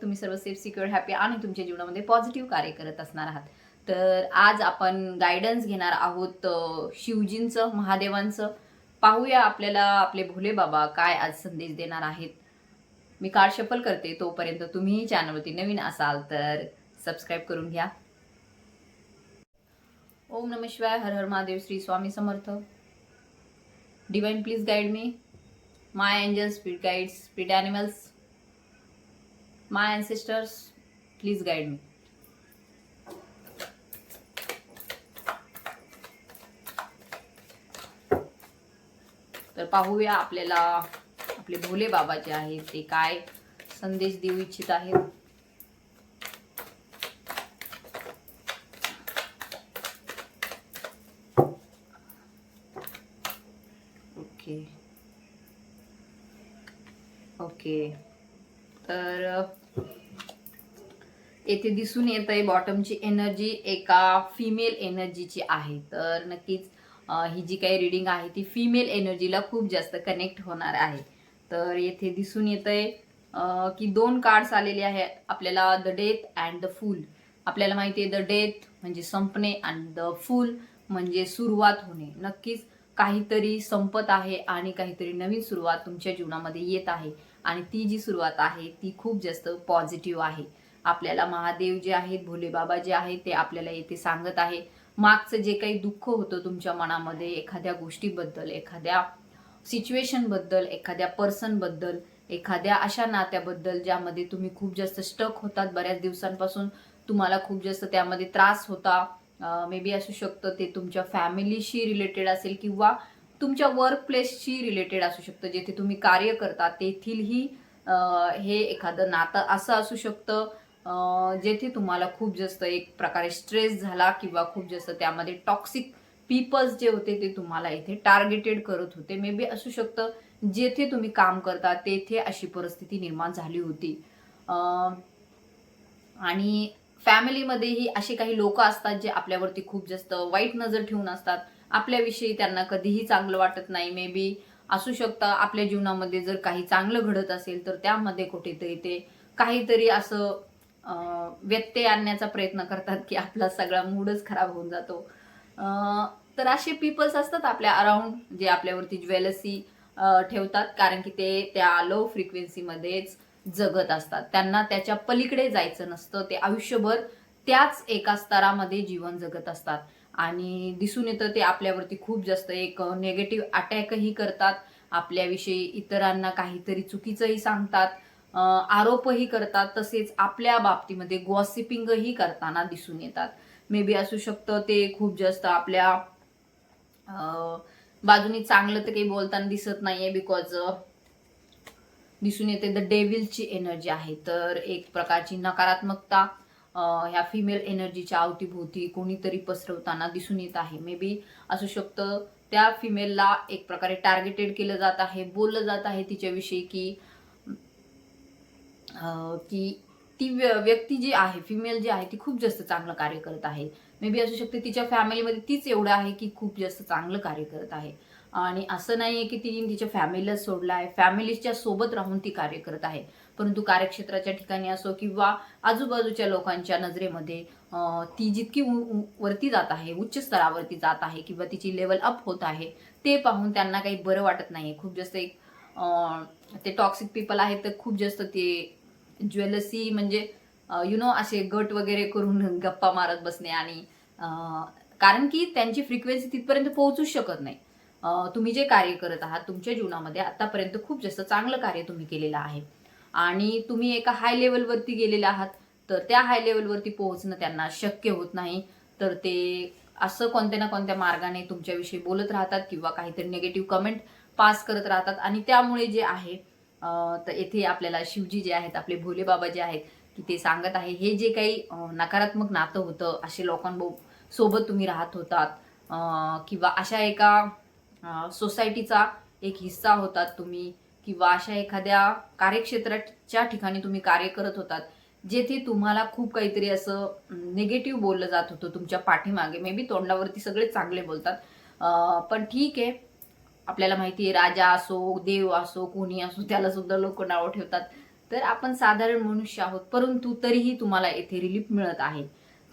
तुम्ही सर्व safe secure happy आणि तुमच्या जीवनामध्ये पॉझिटिव्ह कार्य करत असणार आहात. तर आज आपण गायडन्स घेणार आहोत शिवजींचं महादेवांचं. पाहूया आपल्याला आपले भोले बाबा काय आज संदेश देणार आहेत. मी कार्ड शफल करते तोपर्यंत तुम्ही चॅनलवरती नवीन असाल तर सबस्क्राईब करून घ्या. ओम नम शिवाय हर हर Mahadev Shri Swami Samarth. Divine please guide me my angel spirit guides spirit animals my ancestors please guide me तर पाहूया आपल्याला आपले भोले बाबा जे आहेत ते काय संदेश देऊ इच्छित आहेत. ओके ओके तर येथे दिसून येत आहे बॉटमची एनर्जी एका फिमेल एनर्जीची आहे. तर नक्कीच ही जी काही रिडिंग आहे ती फिमेल एनर्जीला खूप जास्त कनेक्ट होणार आहे. तर येथे दिसून येत आहे की दोन कार्ड्स आलेले आहे आपल्याला the death and the fool आपल्याला माहिती आहे द डेथ म्हणजे संपणे आणि द फूल म्हणजे सुरुवात होणे. नक्कीच काहीतरी संपत आहे आणि काहीतरी नवीन सुरुवात तुमच्या जीवनामध्ये येत आहे. आणि ती जी सुरुवात आहे ती खूप जास्त पॉझिटिव्ह आहे. आपल्याला महादेव जे आहेत भोले बाबा जे आहेत ते आपल्याला येथे सांगत आहे. मागचं जे काही दुःख होतं तुमच्या मनामध्ये एखाद्या गोष्टीबद्दल एखाद्या सिच्युएशनबद्दल एखाद्या पर्सनबद्दल एखाद्या अशा नात्याबद्दल ज्यामध्ये तुम्ही खूप जास्त स्टक होतात बऱ्याच दिवसांपासून तुम्हाला खूप जास्त त्यामध्ये त्रास होता. मे बी असू शकतं ते तुमच्या फॅमिलीशी रिलेटेड असेल किंवा तुमच्या वर्क प्लेसशी रिलेटेड असू शकतं. जेथे तुम्ही कार्य करता तेथीलही हे एखादं नातं असं असू शकतं. जेथे तुम्हाला खूप जास्त एक प्रकारे स्ट्रेस झाला किंवा खूप जास्त त्यामध्ये टॉक्सिक पीपल्स जे होते ते तुम्हाला इथे टार्गेटेड करत होते. मे बी असू शकतं. जेथे तुम्ही काम करता तेथे अशी परिस्थिती निर्माण झाली होती. आणि फॅमिलीमध्येही असे काही लोक असतात जे आपल्यावरती खूप जास्त वाईट नजर ठेवून असतात. आपल्याविषयी त्यांना कधीही चांगलं वाटत नाही. मे बी असू शकतं आपल्या जीवनामध्ये जर काही चांगलं घडत असेल तर त्यामध्ये कुठेतरी ते काहीतरी असं अं, व्यत्यय आणण्याचा प्रयत्न करतात की आपला सगळा मूडच खराब होऊन जातो. अं, तर असे पीपल्स असतात आपल्या अराउंड जे आपल्यावरती ज्वेलसी ठेवतात. कारण की ते त्या लो फ्रिक्वेन्सीमध्येच जगत असतात. त्यांना त्याच्या पलीकडे जायचं नसतं. ते आयुष्यभर त्याच एका स्तरामध्ये जीवन जगत असतात. आणि दिसून येतं ते आपल्यावरती खूप जास्त एक नेगेटिव्ह अटॅकही करतात. आपल्याविषयी इतरांना काहीतरी चुकीचंही सांगतात. आरोपही करतात. तसेच आपल्या बाबतीमध्ये गॉसिपिंगही करताना दिसून येतात. मे बी असू शकतं ते खूप जास्त आपल्या बाजूनी चांगलं तर काही बोलताना दिसत नाहीये बिकॉज दिसून येते द डेव्हिलची एनर्जी आहे. तर एक प्रकारची नकारात्मकता ह्या फिमेल एनर्जीच्या अवतीभोवती कोणीतरी पसरवताना दिसून येत आहे. मे बी असू शकतं त्या फिमेलला एक प्रकारे टार्गेटेड केलं जात आहे बोललं जात आहे तिच्याविषयी की की ती व्य- व्यक्ती जी आहे फिमेल जी आहे ती खूप जास्त चांगलं कार्य करत आहे. मे बी असू शकते तिच्या फॅमिलीमध्ये तीच एवढं आहे की खूप जास्त चांगलं कार्य करत आहे. आणि असं नाही आहे की तिने तिच्या फॅमिलीला सोडलं आहे फॅमिलीच्या सोबत राहून ती कार्य करत आहे. परंतु कार्यक्षेत्राच्या ठिकाणी असो किंवा आजूबाजूच्या लोकांच्या नजरेमध्ये ती जितकी उ- वरती जात आहे उच्च स्तरावरती जात आहे किंवा तिची लेवल अप होत आहे ते पाहून त्यांना काही बरं वाटत नाही खूप जास्त एक ते टॉक्सिक पीपल आहेत तर खूप जास्त ते ज्वेलसी म्हणजे यु नो असे गट वगैरे करून गप्पा मारत बसणे आणि कारण की त्यांची फ्रिक्वेन्सी तिथपर्यंत पोहोचूच शकत नाही. तुम्ही जे कार्य करत आहात तुमच्या जीवनामध्ये आतापर्यंत खूप जास्त चांगलं कार्य तुम्ही केलेलं आहे. आणि तुम्ही एका हाय लेवलवरती गेलेले आहात तर त्या हाय लेवलवरती पोहोचणं त्यांना शक्य होत नाही. तर ते असं कोणत्या ना कोणत्या मार्गाने तुमच्याविषयी बोलत राहतात किंवा काहीतरी निगेटिव्ह कमेंट पास करत राहतात. आणि त्यामुळे जे आहे तर येथे आपल्याला शिवजी जे आहेत आपले भोले बाबा जे आहेत की ते सांगत आहे हे जे काही नकारात्मक नातं होतं असे लोकांबो सोबत तुम्ही राहत होतात किंवा अशा एका सोसायटीचा एक हिस्सा होतात तुम्ही किंवा अशा एखाद्या कार्यक्षेत्राच्या ठिकाणी तुम्ही कार्य करत होतात जेथे तुम्हाला खूप काहीतरी असं निगेटिव्ह बोललं जात होतं तुमच्या पाठीमागे. मे बी तोंडावरती सगळे चांगले बोलतात. पण ठीक आहे. आपल्याला माहिती आहे राजा असो देव असो कोणी असो त्याला सुद्धा लोक नावं ठेवतात. तर आपण साधारण मनुष्य आहोत परंतु तरीही तुम्हाला येथे रिलीफ मिळत आहे.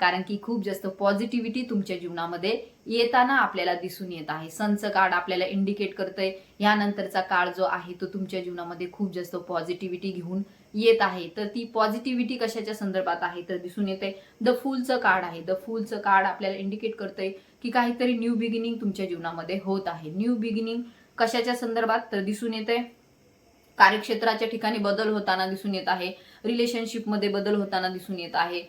कारण की खूप जास्त पॉझिटिव्हिटी तुमच्या जीवनामध्ये येताना आपल्याला दिसून येत आहे. सनचं कार्ड आपल्याला इंडिकेट करतंय. यानंतरचा काळ जो आहे तो तुमच्या जीवनामध्ये खूप जास्त पॉझिटिव्हिटी घेऊन येत आहे. तर ती पॉझिटिव्हिटी कशाच्या संदर्भात आहे तर दिसून येते द फुलचं कार्ड आहे. द फुलचं कार्ड आपल्याला इंडिकेट करतंय की काहीतरी न्यू बिगिनिंग तुमच्या जीवनामध्ये होत आहे. न्यू बिगिनिंग कशाच्या संदर्भात? तर दिसून येते कार्यक्षेत्राच्या ठिकाणी बदल होताना दिसून येत आहे. रिलेशनशिपमध्ये बदल होताना दिसून येत आहे.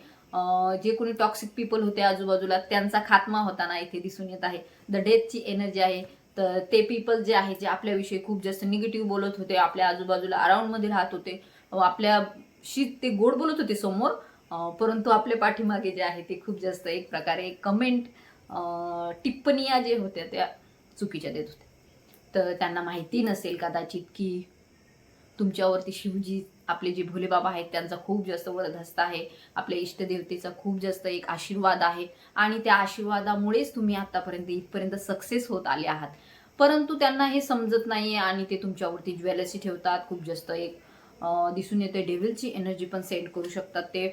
जे कोणी टॉक्सिक पीपल होते आजूबाजूला त्यांचा खात्मा होताना इथे दिसून येत आहे. द डेथची एनर्जी आहे. तर ते पीपल जे आहे जे आपल्याविषयी खूप जास्त निगेटिव्ह बोलत होते आपल्या आजूबाजूला अराउंडमध्ये राहत होते आपल्याशी ते गोड बोलत होते समोर परंतु आपल्या पाठीमागे जे आहे ते खूप जास्त एक प्रकारे कमेंट टिप्पणीया जे होत्या त्या चुकीच्या देत होत्या तर त्यांना माहिती नसेल कदाचित की तुमच्यावरती शिवजी आपले जे भोलेबाबा आहेत त्यांचा खूप जास्त वरदहस्त आहे. आपल्या इष्टदेवतेचा खूप जास्त एक आशीर्वाद आहे. आणि त्या आशीर्वादामुळेच तुम्ही आतापर्यंत इथपर्यंत सक्सेस होत आले आहात. परंतु त्यांना हे समजत नाहीये आणि ते तुमच्यावरती ज्वेलसी ठेवतात. खूप जास्त एक दिसून येते डेव्हिलची एनर्जी पण सेंड करू शकतात ते.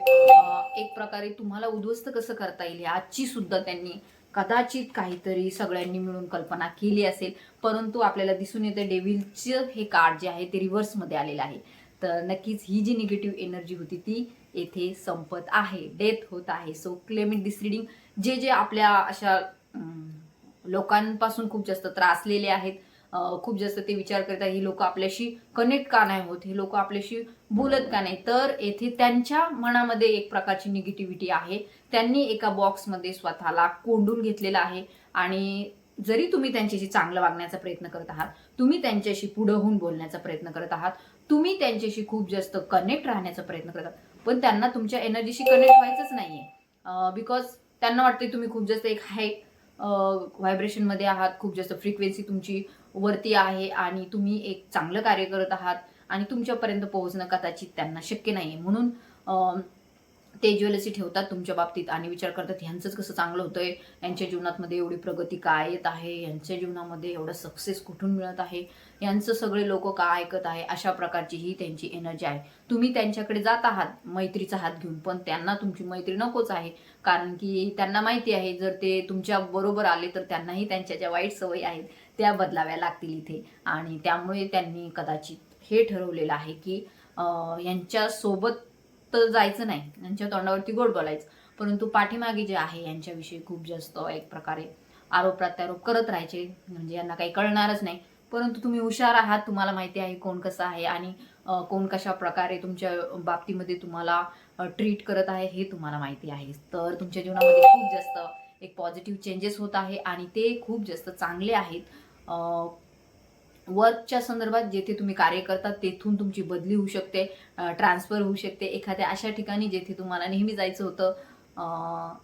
एक प्रकारे तुम्हाला उद्ध्वस्त कसं करता येईल आजची सुद्धा त्यांनी कदाचित काहीतरी सगळ्यांनी मिळून कल्पना केली असेल. परंतु आपल्याला दिसून येतं डेव्हिलचं हे कार्ड जे आहे ते रिव्हर्समध्ये आलेलं आहे. तर नक्कीच ही जी निगेटिव्ह एनर्जी होती ती येथे संपत आहे. डेथ होत आहे. सो क्लेमिट दिस रिडिंग जे जे आपल्या अशा लोकांपासून खूप जास्त त्रासलेले आहेत खूप जास्त ते विचार करतात ही लोक आपल्याशी कनेक्ट का नाही होत हे लोक आपल्याशी बोलत का नाही. तर येथे त्यांच्या मनामध्ये एक प्रकारची निगेटिव्हिटी आहे. त्यांनी एका बॉक्समध्ये स्वतःला कोंडून घेतलेलं आहे. आणि जरी तुम्ही त्यांच्याशी चांगलं वागण्याचा प्रयत्न करत आहात तुम्ही त्यांच्याशी पुढं होऊन बोलण्याचा प्रयत्न करत आहात तुम्ही त्यांच्याशी खूप जास्त कनेक्ट राहण्याचा प्रयत्न करत आहात पण त्यांना तुमच्या एनर्जीशी कनेक्ट व्हायचंच नाहीये. बिकॉज त्यांना वाटते तुम्ही खूप जास्त एक हाय व्हायब्रेशनमध्ये आहात खूप जास्त फ्रिक्वेन्सी तुमची वरती आहे आणि तुम्ही एक चांगलं कार्य करत आहात आणि तुमच्यापर्यंत पोहोचणं कदाचित त्यांना शक्य नाही म्हणून ते ज्वेलसी ठेवतात तुमच्या बाबतीत आणि विचार करतात ह्यांचंच कसं चांगलं होतंय? यांच्या जीवनामध्ये एवढी प्रगती काय येत आहे? यांच्या जीवनामध्ये एवढं सक्सेस कुठून मिळत आहे? यांचं सगळे लोक का ऐकत आहे? अशा प्रकारची ही त्यांची एनर्जी आहे. तुम्ही त्यांच्याकडे जात आहात मैत्रीचा हात घेऊन पण त्यांना तुमची मैत्री नकोच आहे. कारण की त्यांना माहिती आहे जर ते तुमच्या बरोबर आले तर त्यांनाही त्यांच्या ज्या वाईट सवयी आहेत त्या बदलाव्या लागतील इथे. आणि त्यामुळे त्यांनी कदाचित हे ठरवलेलं आहे की यांच्यासोबत तर जायचं नाही. यांच्या तोंडावरती गोड बोलायचं. परंतु पाठीमागे जे आहे यांच्याविषयी खूप जास्त एक प्रकारे आरोप प्रत्यारोप करत राहायचे. म्हणजे यांना काही कळणारच नाही. परंतु तुम्ही हुशार आहात. तुम्हाला माहिती आहे कोण कसं आहे आणि कोण कशा प्रकारे तुमच्या बाबतीमध्ये तुम्हाला ट्रीट करत आहे हे तुम्हाला माहिती आहे. तर तुमच्या जीवनामध्ये खूप जास्त एक पॉझिटिव्ह चेंजेस होत आहे आणि ते खूप जास्त चांगले आहेत. वर्कच्या संदर्भात जेथे तुम्ही कार्य करता तेथून तुमची बदली होऊ शकते ट्रान्सफर होऊ शकते. एखाद्या अशा ठिकाणी जेथे तुम्हाला नेहमी जायचं होतं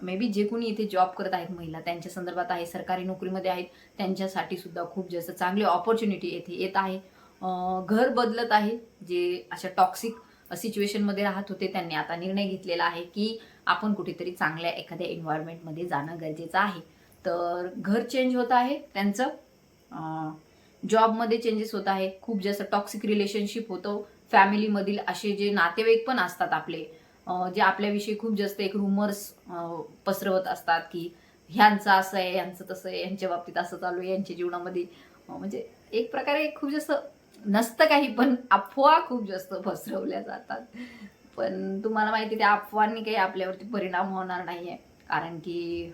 मे बी जे कोणी इथे जॉब करत आहेत महिला त्यांच्या संदर्भात आहे सरकारी नोकरीमध्ये आहेत त्यांच्यासाठी सुद्धा खूप जास्त चांगली ऑपॉर्च्युनिटी येथे येत आहे. घर बदलत आहे जे अशा टॉक्सिक सिच्युएशनमध्ये राहत होते त्यांनी आता निर्णय घेतलेला आहे की आपण कुठेतरी चांगल्या एखाद्या एन्व्हायरमेंटमध्ये जाणं गरजेचं आहे. तर घर चेंज होत आहे त्यांचं जॉबमध्ये चेंजेस होत आहे खूप जास्त टॉक्सिक रिलेशनशिप होतं. फॅमिलीमधील असे जे नातेवाईक पण असतात आपले जे आपल्याविषयी खूप जास्त एक रुमर्स पसरवत असतात की ह्यांचं असं आहे ह्यांचं तसं आहे यांच्या बाबतीत असं चालू आहे यांच्या जीवनामध्ये म्हणजे एक प्रकारे खूप जास्त नसतं काही पण अफवा खूप जास्त पसरवल्या जातात. पण तुम्हाला माहिती त्या अफवांनी काही आपल्यावरती परिणाम होणार नाही आहे. कारण की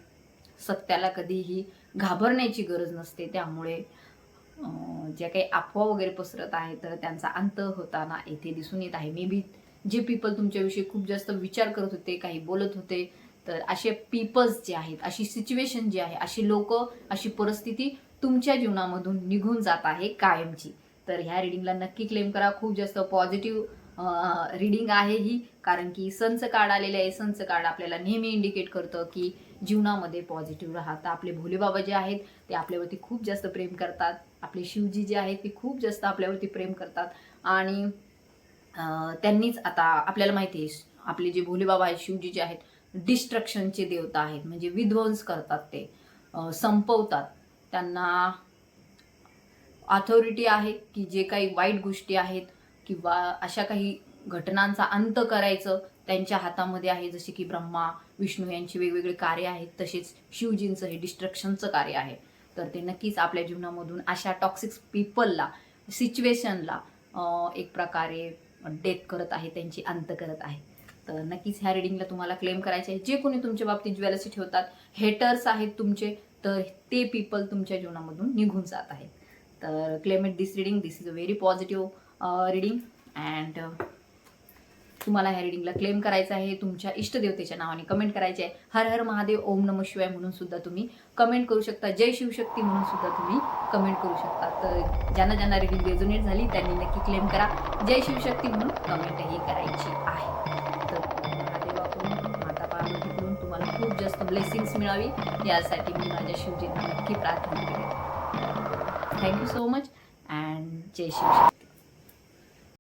सत्याला कधीही घाबरण्याची गरज नसते. त्यामुळे ज्या काही अफवा वगैरे पसरत आहे तर त्यांचा अंत होताना येथे दिसून येत आहे. मे बी जे पीपल तुमच्याविषयी खूप जास्त विचार करत होते काही बोलत होते तर असे पीपल्स जे आहेत अशी सिच्युएशन जी आहे अशी लोक अशी परिस्थिती तुमच्या जीवनामधून निघून जात आहे कायमची. तर ह्या रिडिंगला नक्की क्लेम करा. खूप जास्त पॉझिटिव्ह रिडिंग आहे ही कारण की सनचं कार्ड आलेलं आहे. सनचं कार्ड आपल्याला नेहमी इंडिकेट करतं की जीवनामध्ये पॉझिटिव्ह राहतात. आपले भोलेबाबा जे आहेत ते आपल्यावरती खूप जास्त प्रेम करतात. आपले शिवजी जे आहेत ते खूप जास्त आपल्यावरती प्रेम करतात. आणि त्यांनीच आता आपल्याला माहिती आहे आपले जे भोलेबाबा आहेत शिवजी जे आहेत डिस्ट्रक्शनचे देवता आहेत. म्हणजे विध्वंस करतात ते. संपवतात. त्यांना अथॉरिटी आहे की जे काही वाईट गोष्टी आहेत किंवा अशा काही घटनांचा अंत करायचं त्यांच्या हातामध्ये आहे जसे की ब्रह्मा विष्णू यांची वेगवेगळे कार्य आहेत तसेच शिवजींचं हे डिस्ट्रक्शनचं कार्य आहे. तर ते नक्कीच आपल्या जीवनामधून अशा टॉक्सिक पीपलला सिच्युएशनला एक प्रकारे डेथ करत आहे त्यांची अंत करत आहे. तर नक्कीच ह्या रिडिंगला तुम्हाला क्लेम करायचे आहे. जे कोणी तुमच्या बाबतीत ज्वेलसी ठेवतात हेटर्स आहेत तुमचे तर ते पीपल तुमच्या जीवनामधून निघून जात आहेत. तर claim it this reading this is a very positive reading and तुम्हाला ह्या रिडिंगला क्लेम करायचं आहे तुमच्या इष्टदेवतेच्या नावाने कमेंट करायचे आहे. हर हर महादेव ओम नम शिवाय म्हणून सुद्धा तुम्ही कमेंट करू शकता. जय शिवशक्ती म्हणून सुद्धा तुम्ही कमेंट करू शकता. तर ज्यांना ज्यांना रिडिंग रेझोनेट झाली त्यांनी नक्की क्लेम करा. जय शिवशक्ती म्हणून कमेंटही करायची आहे. तर तुम्हाला खूप जास्त ब्लेसिंग्स मिळावी. यासाठी मी माझ्या शिवजींना नक्की प्रार्थना केली thank you so much and Jai Shivshakti.